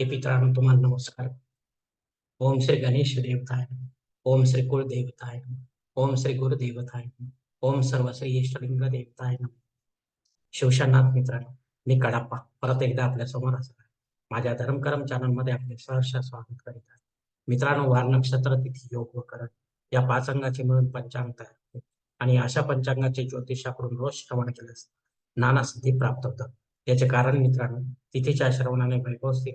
हे मित्रांनो तुम्हाला नमस्कार. ओम श्री गणेश देवताय. ओम श्री कुळ देवताय ओम श्री गुरु देवताय ओम सर्व श्री इष्टलिंग देवताय. शिवशनाथ मित्रांनो मी कडाप्पा. परत एकदा आपल्यासमोर असणार. माझ्या धर्मकरम चॅनलमध्ये आपले सहर्ष स्वागत करीत आहे. मित्रांनो वार नक्षत्र तिथी योग व करण या पाच अंगाचे मिळून पंचांग तयार होते. आणि अशा पंचांगाचे ज्योतिषाकडून रोज श्रवण केल्यास नाना सिद्धी प्राप्त होतात. याचे कारण मित्रांनो तिथीच्या श्रवणाने वैभव स्थिर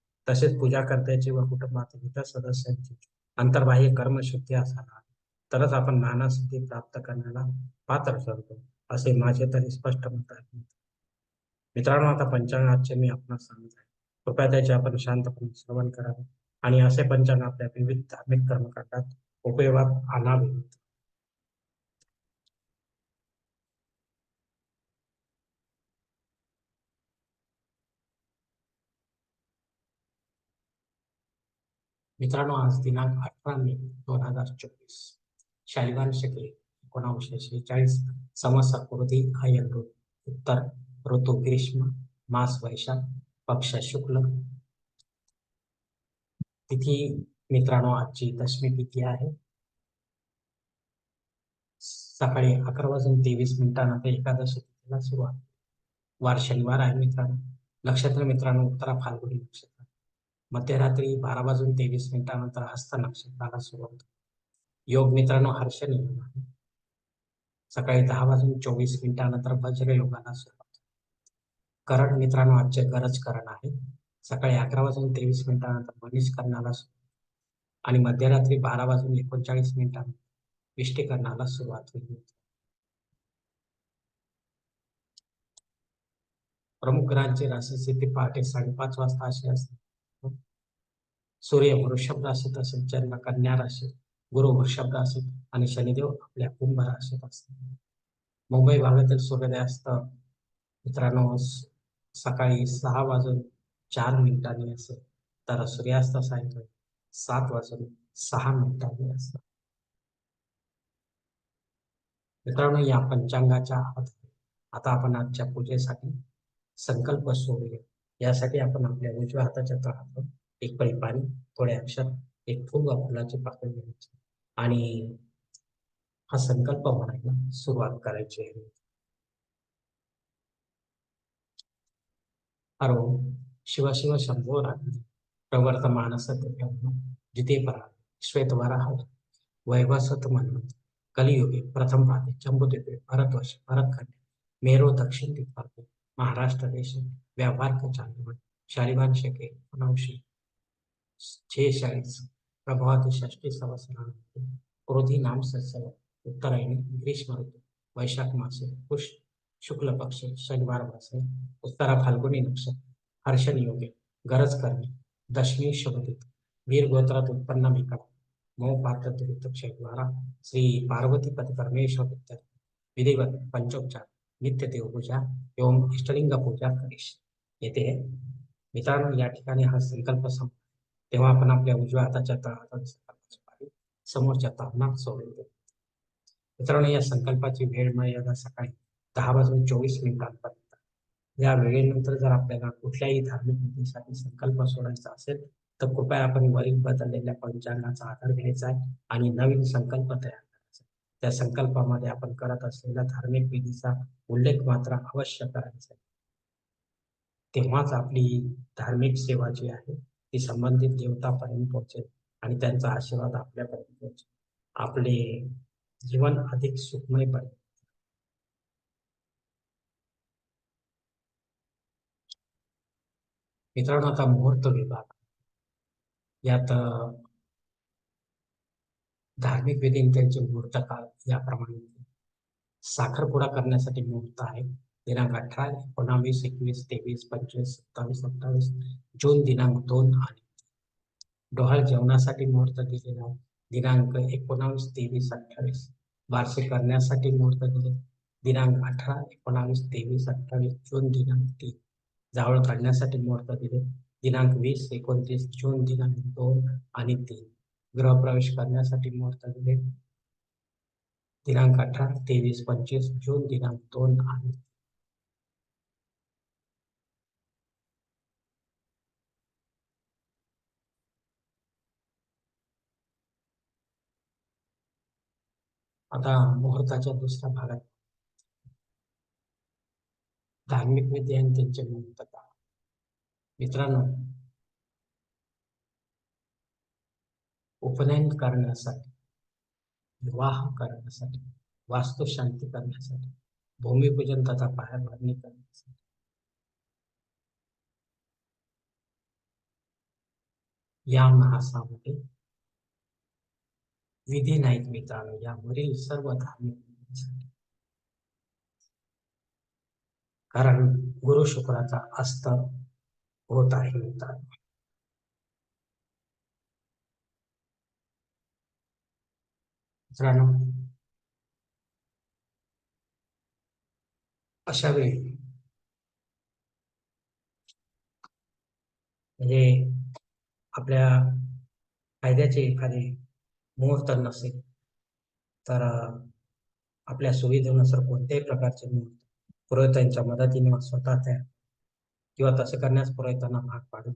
तसेच पूजाकर्त्याची व कुटुंबातील इतर सदस्यांची अंतर्बाह्य कर्मशुद्धी असायला तरच आपण मानसिद्धी प्राप्त करण्याला पात्र ठरतो असे माझे तरी स्पष्ट मत आहे. मित्रांनो आता पंचांगाचे मी आपणास सांगत आहे कृपया त्याचे आपण शांतपणे श्रवण करावे आणि असे पंचांग आपल्या विविध धार्मिक कर्मकांडात उपयोगात आणावे. मित्रांनो आज दिनांक अठरा मे दोन हजार चोवीस. शालिवान शके एकोणाशे शेहेचाळीस. संवत्सर आयन ऋतू उत्तर ऋतू ग्रीष्म मास वैशाख पक्ष शुक्ल. तिथी मित्रांनो आजची दशमी तिथी आहे. सकाळी अकरा वाजून तेवीस मिनिटांनंतर एकादशी तिथीला सुरुवात. वार शनिवार आहे मित्रांनो. नक्षत्र मित्रांनो उत्तरा फाल्गुनी नक्षत्र. मध्यरात्री बारा वाजून तेवीस मिनिटानंतर हस्त नक्षत्राला सुरुवात. योग मित्रांनो हर्ष नियम आहे. सकाळी दहा वाजून चोवीस मिनिटानंतर वज्र योगाला सुरुवात. करण मित्रांनो आजचे गरज करण आहे. सकाळी अकरा वाजून तेवीस मिनिटानंतर मनीष करणाला सुरुवात. आणि मध्यरात्री बारा वाजून एकोणचाळीस मिनिटांनंतर विष्टीकरणाला सुरुवात होईल. प्रमुख ग्रहांची राशी स्थिती पहाटे साडेपाच वाजता अशी असते. सूर्य वृषभ राशीत असेल चंद्र कन्या राशीत गुरु वृषभ राशीत आणि शनिदेव आपल्या कुंभ राशीत असतात. मुंबई भागातील सूर्योदयास्त मित्रांनो सकाळी सहा वाजून चार मिनिटांनी असेल तर सूर्यास्त सायंकाळी सात वाजून सहा मिनिटांनी असतं. मित्रांनो या पंचांगाच्या आधारे आता आपण आजच्या पूजेसाठी संकल्प सोडूया. यासाठी आपण आपल्या उजव्या हाताच्या तळातून एक पळी पाणी थोडे अक्षर एक फुल व फुलाची पाकळी घ्यायची आणि हा संकल्प म्हणायला सुरुवात करायची. आहे अरो शिवशिव शंभो रात्री प्रवर्तमान सत्य जिथे परा श्वेतवारा वैवसत म्हणत कलियुगे प्रथम पाते जम्बूद्वीपे भरतवर्ष भरतखंड. मेरो दक्षिण दिग्भागे महाराष्ट्र देश व्यापार शालिवान शके नऊशे छेचाळीस प्रभावाती षष्टी संवत्सरामध्ये क्रोधी नाम सत्सव। उत्तरायणी ग्रीष्म ऋतू। वैशाख मासे पुष शुक्ल पक्ष शनिवार वासे उत्तरा फाल्गुनी नक्षत्र हर्षण योगे गरज करणे दशमी शुभदित वीर गोत्रात उत्पन्न विकट मौ पात्र द्वारा श्री पार्वती पती परमेश्वर इत्यादी विधिवत पंचोपचार। नित्य देवपूजा एवं इष्टलिंग पूजा करीश येथे मित्रांनो या ठिकाणी हा संकल्प सम तेव्हा आपण आपल्या उजव्या हाताच्या तळाचा समोरच्या तरुणात सोडून देतो मित्रांनो या संकल्पाची वेळ मर्यादा सकाळी दहा वाजून चोवीस मिनिटांपर्यंत. या वेळेनंतर जर आपल्याला कुठल्याही धार्मिक विधीसाठी संकल्प सोडायचा असेल तर कृपया आपण वरील बदललेल्या पंचांगाचा आधार घ्यायचा आहे आणि नवीन संकल्प तयार करायचा त्या संकल्पामध्ये आपण करत असलेल्या धार्मिक विधीचा उल्लेख मात्र अवश्य करायचा आहे. तेव्हाच आपली धार्मिक सेवा जी आहे ती संबंधित देवतापर्यंत पोहोचेल आणि त्यांचा आशीर्वाद आपल्यापर्यंत पोहोचेल. आपले जीवन अधिक सुखमय बनेल मित्रांनो आता मुहूर्त विभाग. यात धार्मिक विधी त्यांचे मुहूर्त काळ याप्रमाणे. साखरपुडा करण्यासाठी मुहूर्त आहे. दिनांक अठरा एकोणावीस एकवीस तेवीस पंचवीस सत्तावीस अठ्ठावीस जून दिनांक दोन आणि डोहाळ जेवणासाठी मुहूर्त दिलेला दिनांक एकोणावीस तेवीस अठ्ठावीस. बारसे करण्यासाठी मुहूर्त दिले दिनांक अठरा एकोणावीस तेवीस अठ्ठावीस जून दिनांक तीन. जावळ काढण्यासाठी मुहूर्त दिले. दिनांक वीस एकोणतीस जून दिनांक दोन आणि तीन. गृहप्रवेश करण्यासाठी मुहूर्त दिले. दिनांक अठरा तेवीस पंचवीस जून दिनांक दोन आणि आता मुहूर्ताच्या दुसऱ्या भागात. धार्मिक विद्या आणि त्यांच्या मुहूर्तता मित्रांनो उपनयन करण्यासाठी विवाह करण्यासाठी वास्तुशांती करण्यासाठी भूमिपूजन तथा पायाभरणी करण्यासाठी. या महासामध्ये विधी नाहीत मित्रांनो. यावरील सर्व धार्मिक कारण गुरु शुक्राचा अस्त होत आहे मित्रांनो. मित्रांनो अशा वेळी म्हणजे आपल्या फायद्याचे एखादे मुहूर्त नसेल. तर आपल्या सुविधेनुसार कोणत्याही प्रकारचे मुहूर्त पुरोहितांच्या मदतीने स्वतः तयार किंवा तसे करण्यास पुरोहितांना भाग पाडू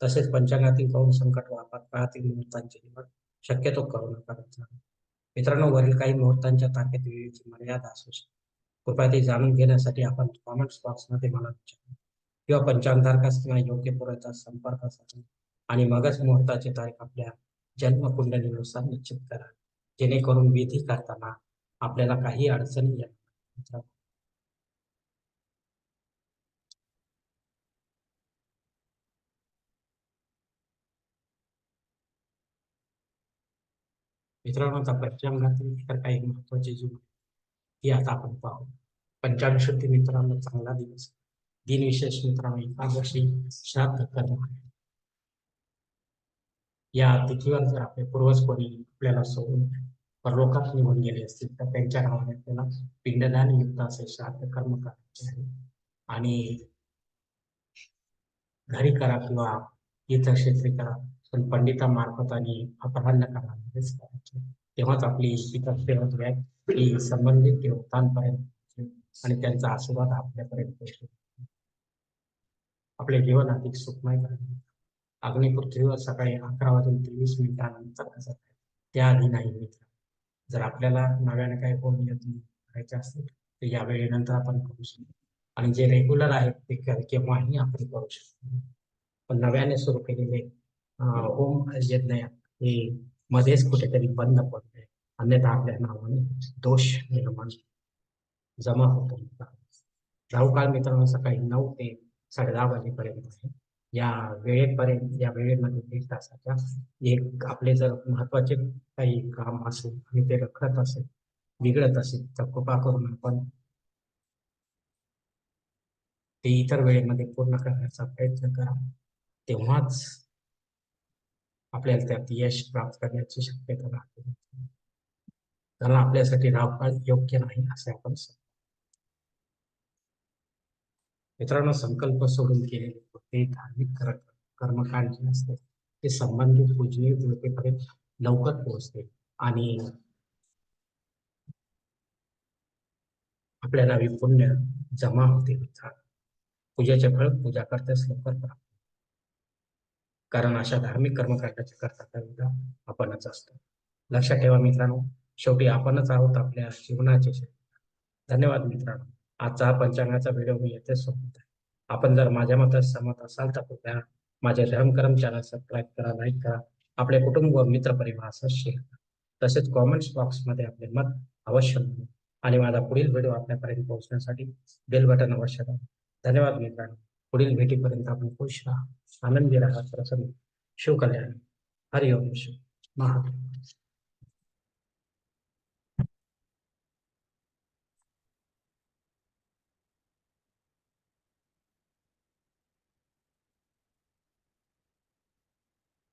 तसेच पंचांगातील कौन संकट व आपत्काळातील मुहूर्तांची निवड शक्यतो करू नका. मित्रांनो वरील काही मुहूर्तांच्या ताकद वेळेची मर्यादा असू शकते. कृपया ते जाणून घेण्यासाठी आपण कॉमेंट्स बॉक्समध्ये मला विचारा. किंवा पंचांगधारकास किंवा योग्य पुरोहितास संपर्क साधा आणि मगच मुहूर्ताची तारीख आपल्या जन्मकुंडलीनुसार निश्चित करा. जेणेकरून विधी करताना आपल्याला काही अडचणी येणार मित्रांनो आता पंचांगातील इतर काही महत्वाची जी ती आता आपण पाहू. पंचांग शुद्धी मित्रांनो चांगला दिवस. दिनविशेष मित्रांनो एकादशी श्राद्ध कर्म या तिथीवर जर आपले पूर्वज कोणी आपल्याला सोडून परलोकात निघून गेले असतील तर त्यांच्या नावाने आपल्याला पिंडदान युक्त असे श्राद्ध कर्म करायचे आहे. आणि घरी करा किंवा इतर करा पण पंडितामार्फत आणि अपराह्न काळामध्येच करायचे. तेव्हाच आपली इतर ही संबंधित देवतांपर्यंत आणि त्यांचा आशीर्वाद आपल्यापर्यंत पोहोचतो आपले जीवन अधिक सुखमय करणे अग्निपृथ्वीवर सकाळी अकरा वाजून तेवीस मिनिटानंतर कसं त्याआधी नाही मित्र. जर आपल्याला नव्याने काही होम करायचे असतील तर या वेळेनंतर आपण करू शकतो. आणि जे रेग्युलर आहेत ते केव्हाही आपण करू शकतो. पण नव्याने सुरू केलेले होम यज्ञ हे मध्येच कुठेतरी बंद पडते अन्यथा आपल्या नावाने दोष निर्माण जमा होतो. जाऊ काळ मित्रांनो सकाळी नऊ ते साडे दहा वाजेपर्यंत आहे. या वेळेपर्यंत या वेळेमध्ये दीड तासाच्या एक आपले जर महत्त्वाचे काही काम असेल आणि ते रखत असेल बिघडत असेल तर कृपा करून आपण ते इतर वेळेमध्ये पूर्ण करण्याचा प्रयत्न करा. तेव्हाच आपल्याला त्यात यश प्राप्त करण्याची शक्यता राहते. कारण आपल्यासाठी रावकाळ योग्य नाही असे आपण मित्रांनो संकल्प सोडून केलेले कोणतेही धार्मिक कर्मकांड जे असते ते संबंधित पूजनीय देवतेपर्यंत लवकर पोहोचते आणि आपल्याला विपुण्य जमा होते पूजेचे फळ पूजा करतेस लवकर प्राप्त कारण अशा धार्मिक कर्मकांडाच्या करता आपणच असतो. लक्षात ठेवा मित्रांनो शेवटी आपणच आहोत आपल्या जीवनाचे धन्यवाद मित्रांनो. आजचा पंचांगाचा व्हिडिओ मी येथे सोबत आहे. आपण जर माझ्या मतात सहमत असाल तर कृपया माझ्या धर्मकरम चॅनल सबस्क्राईब करा लाईक करा. आपले कुटुंब व मित्र परिवारासह शेअर करा. तसेच कॉमेंट्स बॉक्समध्ये आपले मत अवश्य आणि माझा पुढील व्हिडिओ आपल्यापर्यंत पोहोचण्यासाठी बेल बटन अवश्य करा धन्यवाद मित्रांनो. पुढील भेटीपर्यंत आपण खुश राहा आनंदी राहा प्रसन्न शिवकल्याण हरिओम शिव महादेव.